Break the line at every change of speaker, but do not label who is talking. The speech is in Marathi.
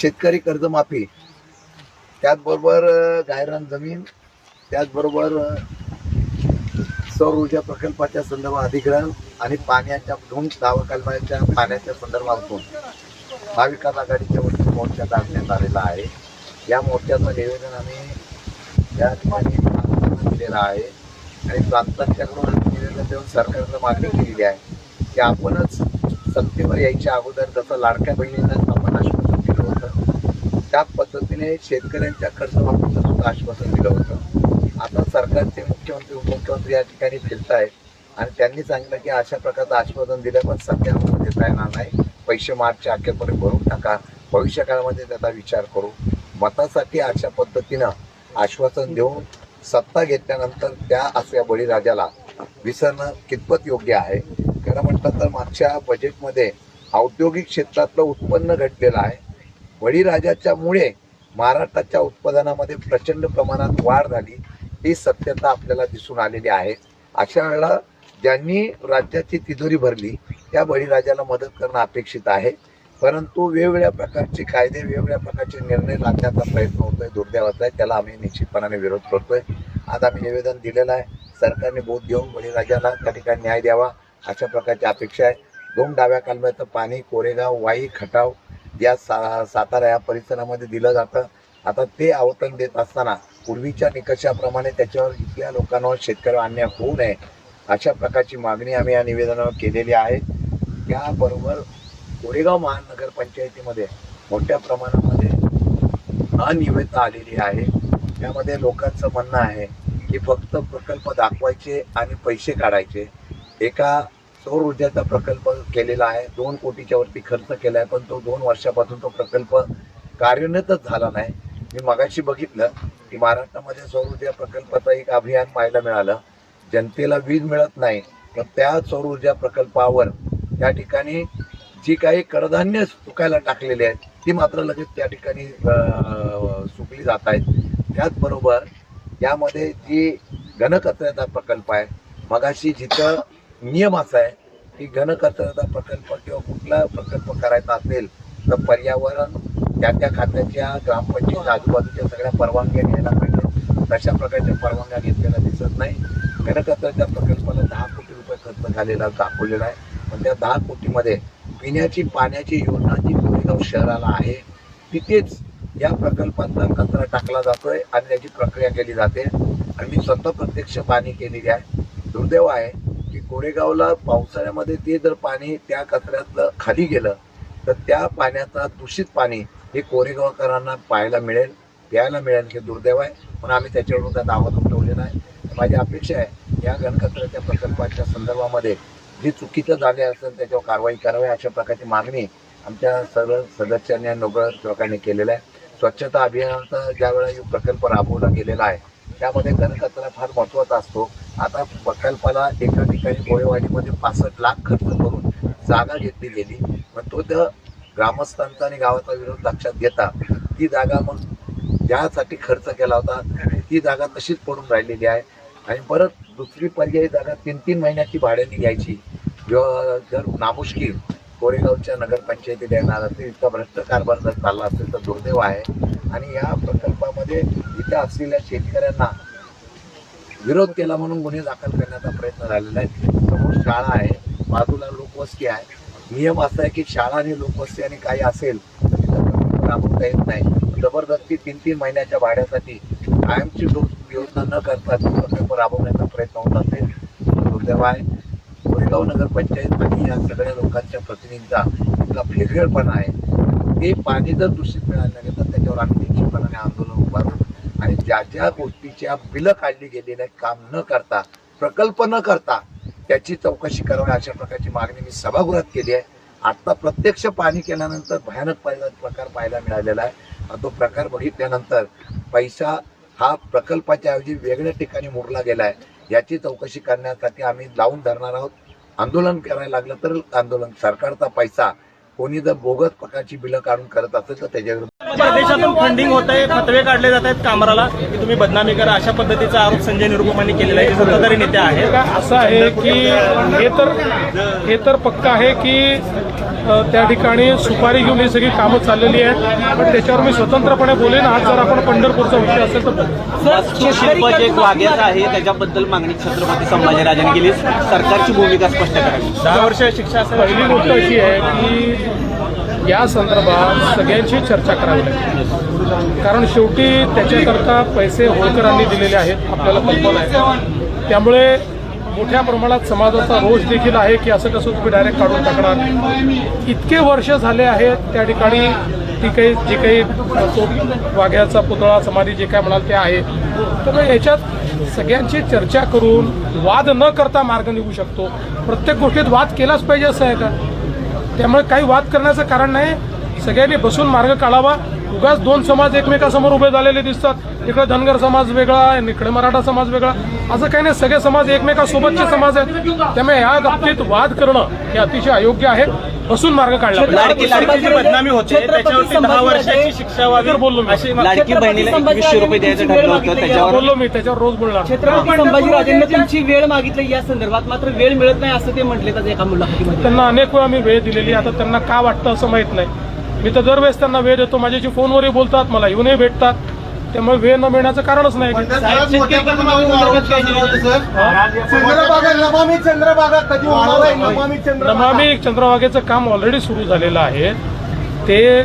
शेतकरी कर्जमाफी. त्याचबरोबर गायरान जमीन त्याचबरोबर सौर ऊर्जा प्रकल्पाच्या संदर्भात अधिग्रहण आणि पाण्याच्या दोन दावाकालमाच्या पाण्याच्या संदर्भातून महाविकास आघाडीच्या वतीने मोर्चा काढण्यात आलेला आहे. या मोर्चाचं निवेदन आम्ही या ठिकाणी दिलेलं आहे. आणि प्रांतांच्याकडून निवेदन देऊन सरकारनं मागणी केलेली आहे की आपणच सत्तेवर यायच्या अगोदर जसं लाडक्या बहिणींना आपण आश्वासन दिलं होतं त्या पद्धतीने शेतकऱ्यांच्या कर्जमाफीचं सुद्धा आश्वासन दिलं होतं. आता सरकारचे मुख्यमंत्री उपमुख्यमंत्री या ठिकाणी फिरत आहेत आणि त्यांनी सांगितलं की अशा प्रकारचं आश्वासन दिलं पण सध्या म्हणजे आम्हाला देता येणार नाही. पैसे मार्चच्या अखेरपर्यंत भरून टाका. भविष्य काळामध्ये त्याचा विचार करू. मतासाठी अशा पद्धतीनं आश्वासन देऊन सत्ता घेतल्यानंतर त्या असल्या बळीराजाला विसरणं कितपत योग्य आहे? खरं म्हटलं तर मागच्या बजेटमध्ये औद्योगिक क्षेत्रातलं उत्पन्न घटलेलं आहे. बळीराजाच्यामुळे महाराष्ट्राच्या उत्पादनामध्ये प्रचंड प्रमाणात वाढ झाली ही सत्यता आपल्याला दिसून आलेली आहे. अशा वेळेला ज्यांनी राज्याची तिजोरी भरली त्या बळीराजाला मदत करणं अपेक्षित आहे. परंतु वेगवेगळ्या प्रकारचे कायदे वेगवेगळ्या प्रकारचे निर्णय लादण्याचा प्रयत्न होतोय दुर्दैवाचा आहे. त्याला आम्ही निश्चितपणाने विरोध करतोय. आज आम्ही निवेदन दिलेलं आहे सरकारने बोध घेऊन बळीराजाला त्या ठिकाणी न्याय द्यावा अशा प्रकारची अपेक्षा आहे. दोन डाव्या कालव्याचं पाणी कोरेगाव वाई खटाव या सा सातारा या परिसरामध्ये दिलं जातं आता ते आवतण देत असताना पूर्वीच्या निकषाप्रमाणे त्याच्यावर इथल्या लोकांवर शेतकऱ्यावर अन्याय होऊ नये अशा प्रकारची मागणी आम्ही या निवेदनावर केलेली आहे. त्याबरोबर कोरेगाव महानगरपंचायतीमध्ये मोठ्या प्रमाणामध्ये अनियमितता आलेली आहे. त्यामध्ये लोकांचं म्हणणं आहे की फक्त प्रकल्प दाखवायचे आणि पैसे काढायचे. एका सौर ऊर्जाचा प्रकल्प केलेला आहे. दोन कोटीच्या वरती खर्च केला आहे पण तो दोन वर्षापासून तो प्रकल्प कार्यान्वितच झाला नाही. मी मगाशी बघितलं की महाराष्ट्रामध्ये सौर ऊर्जा प्रकल्पाचं एक अभियान पाहायला मिळालं. जनतेला वीज मिळत नाही तर त्या सौर ऊर्जा प्रकल्पावर त्या ठिकाणी जी काही कडधान्य सुकायला टाकलेली आहेत ती मात्र लगेच त्या ठिकाणी सुकली जात आहेत. त्याचबरोबर यामध्ये जी घनकचऱ्याचा प्रकल्प आहे मगाशी जिथं नियम असा आहे की घनकचरा प्रकल्प किंवा कुठला प्रकल्प करायचा असेल तर पर्यावरण त्या त्या खात्याच्या ग्रामपंचायत आजूबाजूच्या सगळ्या परवानग्या घ्यायला पाहिजे. तशा प्रकारच्या परवानग्या घेतलेल्या दिसत नाही. घनकचऱ्याच्या प्रकल्पाला दहा कोटी रुपये खर्च झालेला दाखवलेला आहे. पण त्या दहा कोटीमध्ये पिण्याची पाण्याची योजना जी कोरेगाव शहराला आहे तिथेच या प्रकल्पाचा कचरा टाकला जातोय आणि त्याची प्रक्रिया केली जाते. आणि मी स्वतः प्रत्यक्ष पाणी केलेली आहे. दुर्दैव आहे की कोरेगावला पावसाळ्यामध्ये ते जर पाणी त्या कचऱ्यातलं खाली गेलं तर त्या पाण्याचा दूषित पाणी हे कोरेगावकरांना पाहायला मिळेल प्यायला मिळेल हे दुर्दैव आहे. पण आम्ही त्याच्यावरून त्या दावा उठवलेला आहे. माझी अपेक्षा आहे या घनकचऱ्याच्या प्रकल्पाच्या संदर्भामध्ये जे चुकीचं झाले असेल त्याच्यावर कारवाई करावी अशा प्रकारची मागणी आमच्या सर्व सदस्यांनी आणि लोकांनी केलेलं आहे. स्वच्छता अभियानाचा ज्यावेळा प्रकल्प राबवला गेलेला आहे त्यामध्ये घनकचरा फार महत्त्वाचा असतो. आता प्रकल्पाला एका ठिकाणी गोळेवाडीमध्ये पासष्ट लाख खर्च करून जागा घेतली गेली. पण तो त्या ग्रामस्थांचा आणि गावाचा विरोध लक्षात घेता ती जागा मग ज्यासाठी खर्च केला होता ती जागा तशीच पडून राहिलेली आहे. आणि परत दुसरी पर्यायी जागा तीन तीन महिन्याची भाड्याने घ्यायची. किंवा जर नामुष्की कोरेगावच्या नगरपंचायतीत येणार असेल इतका भ्रष्ट कारभार जर चालला असेल तर दुर्दैव आहे. आणि या प्रकल्पामध्ये इथे असलेल्या शेतकऱ्यांना विरोध केला म्हणून गुन्हे दाखल करण्याचा प्रयत्न झालेला आहे. समोर शाळा आहे बाजूला लोकवस्ती आहे. नियम असा आहे की शाळा आणि लोकवस्ती आणि काही असेल तर तिथं राबवता येत नाही. जबरदस्ती तीन तीन महिन्याच्या भाड्यासाठी कायमची लोक योजना न करता प्रकल्प राबवण्याचा प्रयत्न होत असेल दुर्दैव आहे. कोरेगाव नगरपंचायत आणि या सगळ्या लोकांच्या प्रतिनिधींचा इतका फेरवेळपणा आहे. ते पाणी जर दूषित मिळालं नाही तर त्याच्यावर आम्ही निश्चितपणाने आंदोलन उभारू आणि ज्या ज्या गोष्टीच्या बिलं काढली गेली नाही काम न करता प्रकल्प न करता त्याची चौकशी करावी अशा प्रकारची मागणी मी सभागृहात केली आहे. आता प्रत्यक्ष पाणी केल्यानंतर भयानक पाहिला प्रकार पाहायला मिळालेला आहे. तो प्रकार बघितल्यानंतर पैसा हा प्रकल्पाच्या ऐवजी वेगळ्या ठिकाणी मोडला गेला आहे. याची चौकशी करण्यासाठी आम्ही लावून धरणार आहोत. आंदोलन करायला लागलं तर आंदोलन सरकारचा पैसा कोणी जर बोगस प्रकारची बिलं काढून करत असेल तर त्याच्याविरुद्ध
परदेशातून फंडिंग होत आहे फतवे काढले जात आहेत कामराला की तुम्ही बदनामी करा अशा पद्धतीचा आरोप संजय निरुपमांनी केलेला आहे जे सत्ताधारी नेते आहेत.
का असं आहे की हे तर हे तर पक्क आहे की त्या ठिकाणी सुपारी घेऊन ही सगळी कामं चाललेली आहेत. पण त्याच्यावर मी स्वतंत्रपणे बोलेन. आज जर आपण पंढरपूरचा विषय असेल तर.
शिल्प जे आहे त्याच्याबद्दल मागणी छत्रपती संभाजीराजांनी केली. सरकारची भूमिका स्पष्ट करावी
दहा वर्ष शिक्षा
पहिली गोष्ट अशी आहे की या संदर्भात सगळ्यांची चर्चा करावी लागते कारण शेवटी त्याच्याकरता पैसे होळकरांनी दिलेले आहेत. आपल्याला कल्पना आहे. त्यामुळे मोठ्या प्रमाणात समाजाचा रोष देखील आहे की असं कसं तुम्ही डायरेक्ट काढून टाकणार? इतके वर्ष झाले आहेत त्या ठिकाणी ती काही जे काही तो वाघ्याचा पुतळा समाधी जे काय म्हणाल ते आहे. तर मग याच्यात सगळ्यांची चर्चा करून वाद न करता मार्ग निघू शकतो. प्रत्येक गोष्टीत वाद केलाच पाहिजे असं आहे का? त्यामुळे काही वाद करण्याचं कारण नाही. सगळ्यांनी बसून मार्ग काढावा. उगाच दोन समाज एकमेकासमोर उभे झालेले दिसतात. इकडे धनगर समाज वेगळा आहे इकडे मराठा समाज वेगळा. असं काही नाही सगळे समाज एकमेकासोबतचे समाज आहेत. त्यामुळे या बाबतीत वाद करणं हे अतिशय अयोग्य आहे. बसून मार्ग काढला
बदनामी होते. त्याच्यावरती दहा वर्षाची शिक्षा
बोललो मी.
अशी
लाडकी बहिणीला एकवीसशे रुपये द्यायचं ठरलं होतं त्याच्यावर.
बोललो मी त्याच्यावर रोज बोलणार.
छत्रपती संभाजीराजांनी तुमची वेळ मागितली या संदर्भात मात्र वेळ मिळत नाही असं ते म्हटले एका मुलाखतीमध्ये.
त्यांना अनेक वेळा मी वेळ दिलेली आता त्यांना का वाटतं असं माहीत नाही. मी तर दरवेळेस त्यांना वेळ देतो. माझ्याशी फोनवरही बोलतात मला येऊनही भेटतात. त्यामुळे वेळ न मिळण्याचं कारणच नाही. नमामी चंद्रभागेचं काम ऑलरेडी सुरू झालेलं आहे. ते